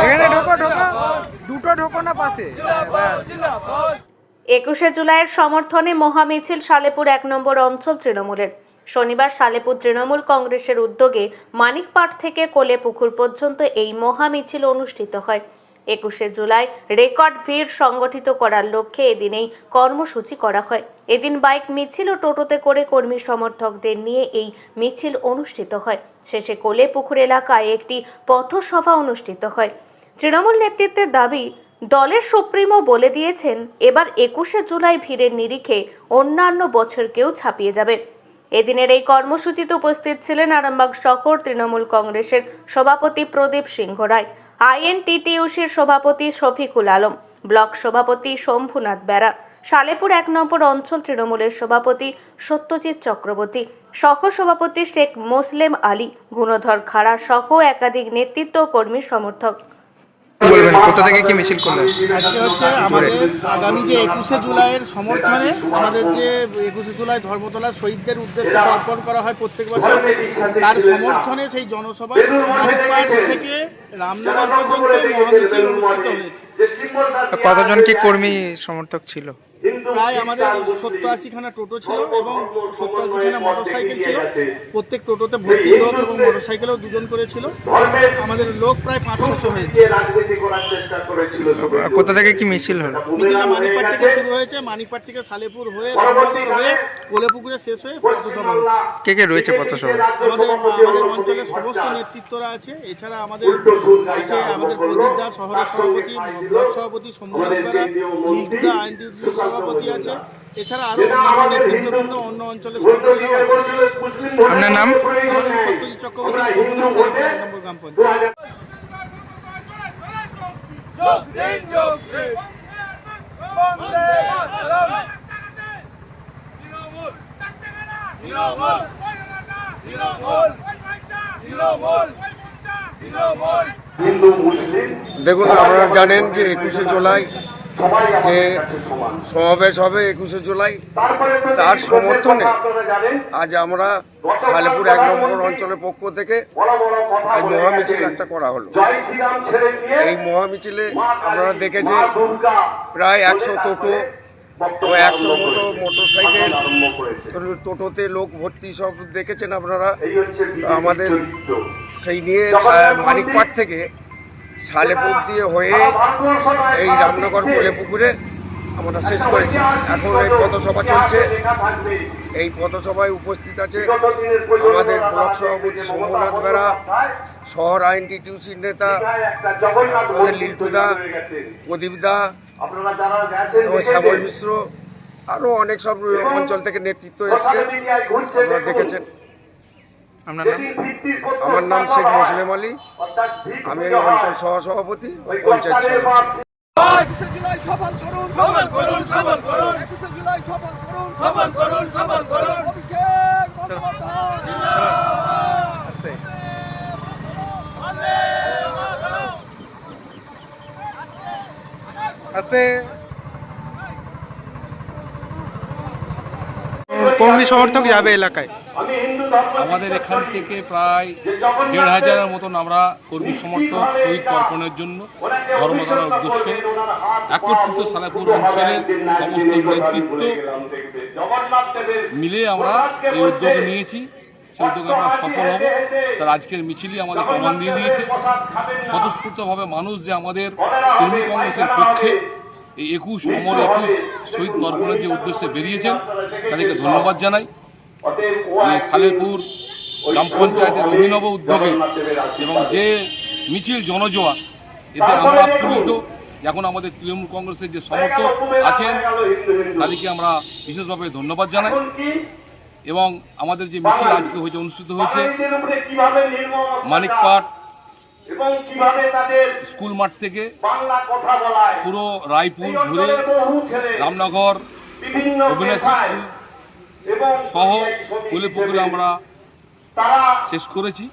এখানে ঢোকো ঢোকো। দুটো ঢোকো না, পাশে। একুশে জুলাইয়ের সমর্থনে মহামিছিল সালেপুর এক নম্বর অঞ্চল তৃণমূলের। শনিবার সালেপুর তৃণমূল কংগ্রেসের উদ্যোগে মানিকপাট থেকে কোলে পুকুর পর্যন্ত এই মহামিছিল অনুষ্ঠিত হয়। একুশে জুলাই রেকর্ড ভিড় সংগঠিত করার লক্ষ্যে এদিনেই কর্মসূচি করা হয়। এদিন বাইক মিছিল ও টোটোতে করে কর্মী সমর্থকদের নিয়ে এই মিছিল অনুষ্ঠিত হয়। শেষে কোলেপুকুর এলাকায় একটি পথসভা অনুষ্ঠিত হয়। তৃণমূল নেতৃত্বের দাবি, দলের সুপ্রিমো বলে দিয়েছেন, এবার একুশে জুলাই ভিড়ের নিরিখে অন্যান্য বছরকেও ছাপিয়ে যাবে। এদিনের এই কর্মসূচিতে উপস্থিত ছিলেন আরামবাগ শহর তৃণমূল কংগ্রেসের সভাপতি প্রদীপ সিংহ রায়। আইএনটিটিউসির সভাপতি শফিকুল আলম, ব্লক সভাপতি শম্ভুনাথ বেড়া সালেপুর এক নম্বর অঞ্চল তৃণমূলের সভাপতি সত্যজিৎ চক্রবর্তী, সহ সভাপতি শেখ মোসলেম আলী, গুণধর খাড়া সহ একাধিক নেতৃত্ব কর্মী সমর্থক। বলবেন কোথা থেকে কি মিছিল করলেন? আজকে হচ্ছে আমাদের আগামী যে একুশে জুলাইয়ের সমর্থনে আমাদের যে একুশে জুলাই ধর্মতলা শহীদদের উদ্দেশ্যে অর্পণ করা হয় প্রত্যেক বছর তার সমর্থনে সেই জনসভায় থেকে রামনগর পর্যন্ত মহামিছিল অনুষ্ঠিত হয়েছে। কতজন কি কর্মী সমর্থক ছিল? প্রায় আমাদের সত্তর আশিখানা টোটো ছিল এবং সত্তর আশিখানা মোটর সাইকেল ছিল। প্রত্যেক টোটোতে ভর্তি লোক এবং মোটর সাইকেলেও দুজন করে ছিল। আমাদের লোক প্রায় পাঁচশো হয়েছে। কোথা থেকে কি মিছিল হলো? মিছিলটা মানিকপাট থেকে শুরু হয়েছে। মানিকপাট থেকে সালেপুর হয়ে রামনগর হয়ে কোলেপুকুরে শেষ হয়ে পথসভা কে কে রয়েছে পথসভা আমাদের আমাদের অঞ্চলের সমস্ত নেতৃত্বরা আছে। এছাড়া আমাদের আছে আমাদের প্রদীপ দাস শহরের সভাপতি ব্লক সভাপতি শম্ভুনাথ বেরা নীলকুদা আছে। এছাড়া আরও অন্য অঞ্চলের সভাপতিরাও আছে। আপনার নাম? সত্যজিৎ চক্রবর্তী নম্বর গ্রাম পঞ্চায়েত। দেখুন আপনারা জানেন যে একুশে জুলাই যে সমাবেশ হবে একুশে জুলাই তার সমর্থনে আজ আমরা সালেপুর এক নম্বর অঞ্চলের পক্ষ থেকে এই মহামিছিল একটা করা হলো। এই মহামিছিলে আপনারা দেখেছেন প্রায় একশো টোটো ও একশো মোটো মোটর সাইকেল টোটোতে লোক ভর্তি সব দেখেছেন আপনারা। আমাদের সেই নিয়ে মানিকপাট থেকে সালেপুর দিয়ে হয়ে এই রামনগর কোলে পুকুরে আমরা শেষ করেছি। এখন এই পথসভা চলছে। এই পথসভায় উপস্থিত আছে আমাদের ব্লক সভাপতি সোমনাথ বেরা, শহর আইনটি টিউসির নেতা আমাদের লিল্টুদা প্রদীপদা শ্যামল মিশ্র আরও অনেক সব অঞ্চল থেকে নেতৃত্ব এসছে। আপনারা দেখেছেন। আপনার নাম? আমার নাম শেখ মুসলিম আলী। আমি এই অঞ্চল সহ সভাপতি পঞ্চায়েত একুশে জুলাই সফল করুন সফল করুন সফল করুন। একুশে জুলাই সফল করুন সফল করুন সফল করুন। অভিষেক আস্তে। কর্মী সমর্থক যাবে এলাকায়। আমাদের এখান থেকে প্রায় দেড় হাজারের মতন আমরা কর্মী সমর্থক শহীদ তর্পণের জন্য ধর্মতলার উদ্দেশ্য একত্রিত সালাপুর অঞ্চলের সমস্ত নেতৃত্ব মিলে আমরা এই উদ্যোগ নিয়েছি। সেই উদ্যোগে আমরা সফল হব। তার আজকের মিছিলই আমাদের প্রমাণ দিয়ে দিয়েছে। স্বতঃস্ফূর্তভাবে মানুষ যে আমাদের তৃণমূল কংগ্রেসের পক্ষে এই একুশ অমর একুশ শহীদ তর্পণের যে উদ্দেশ্যে বেরিয়েছেন, তাদেরকে ধন্যবাদ জানাই। সালেপুর গ্রাম পঞ্চায়েতের অভিনব উদ্যোগে এবং যে মিছিল জনজোয়া এতে আমরা তুলিত এখন আমাদের তৃণমূল কংগ্রেসের যে সমর্থক আছেন তাদেরকে আমরা বিশেষভাবে ধন্যবাদ জানাই। এবং আমাদের যে মিছিল আজকে হয়েছে অনুষ্ঠিত হয়েছে মানিকপাট স্কুল মাঠ থেকে পুরো রায়পুর ঘুরে রামনগর অবিনাশ স্কুল সহ কুলেপুকুরে আমরা শেষ করেছি।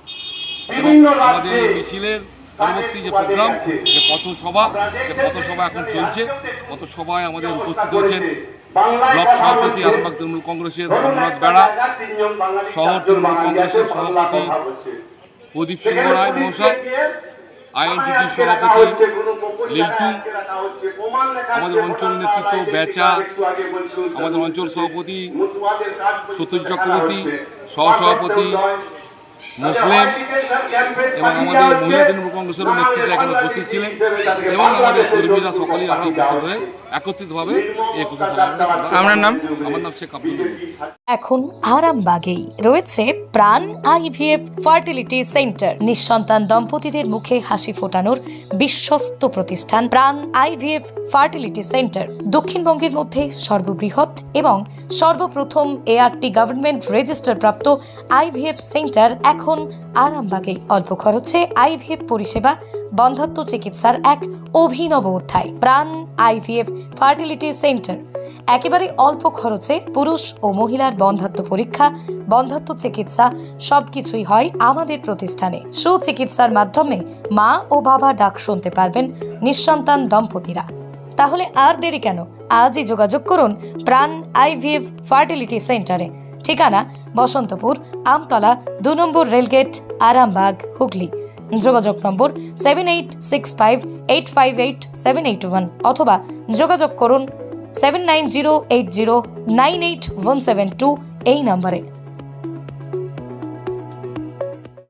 এবং আমাদের মিছিলের পরবর্তী যে প্রোগ্রাম যে পথসভা সে পথসভা এখন চলছে পথসভায় আমাদের উপস্থিত হয়েছেন ব্লক সভাপতি আরামবাগ তৃণমূল কংগ্রেসের সোমনাথ বেড়া শহর তৃণমূল কংগ্রেসের সভাপতি প্রদীপ সিংহ রায় মহাশয় আইএনটিটি সভাপতি লিন্টু আমাদের অঞ্চল নেতৃত্ব বেচা আমাদের অঞ্চল সভাপতি সত্যজিৎ চক্রবর্তী সহসভাপতি মুসলিম এবং আমাদের মহিলা তৃণমূল কংগ্রেসেরও নেতৃত্বে এখানে উপস্থিত ছিলেন এবং আমাদের কর্মীরা সকলেই আমরা উপস্থিত হয়ে একত্রিতভাবে এই একুশে সমাবেশে আমরা- নাম? আমার নাম শেখ আব্দুল। এখন আরামবাগেই রয়েছে প্রাণ আইভিএফ ফার্টিলিটি সেন্টার নিঃসন্তান দম্পতিদের মুখে হাসি ফোটানোর বিশ্বস্ত প্রতিষ্ঠান প্রাণ আইভিএফ ফার্টিলিটি সেন্টার দক্ষিণবঙ্গের মধ্যে সর্ববৃহৎ এবং সর্বপ্রথম এআরটি গভর্নমেন্ট রেজিস্টার প্রাপ্ত আইভিএফ সেন্টার এখন আরামবাগে অল্প খরচে আইভিএফ পরিষেবা, বন্ধাত্ম চিকিৎসার এক অভিনব অধ্যায়, প্রাণ আইভিএফ ফার্টিলিটি সেন্টার। একেবারে অল্প খরচে পুরুষ ও মহিলার বন্ধাত্ম পরীক্ষা, বন্ধাত্ম চিকিৎসা সবকিছুই হয় আমাদের প্রতিষ্ঠানে। সুচিকিৎসার মাধ্যমে মা ও বাবা ডাক শুনতে পারবেন নিঃসন্তান দম্পতিরা। তাহলে আর দেরি কেন? আজই যোগাযোগ করুন প্রাণ আইভিএফ ফার্টিলিটি সেন্টারে। ঠিকানা বসন্তপুর, আমতলা দু নম্বর রেলগেট, আরামবাগ, হুগলি। যোগাযোগ নম্বর seven eight six five eight five eight seven eight one অথবা যোগাযোগ করুন seven nine zero eight zero nine eight one seven two এই নম্বরে।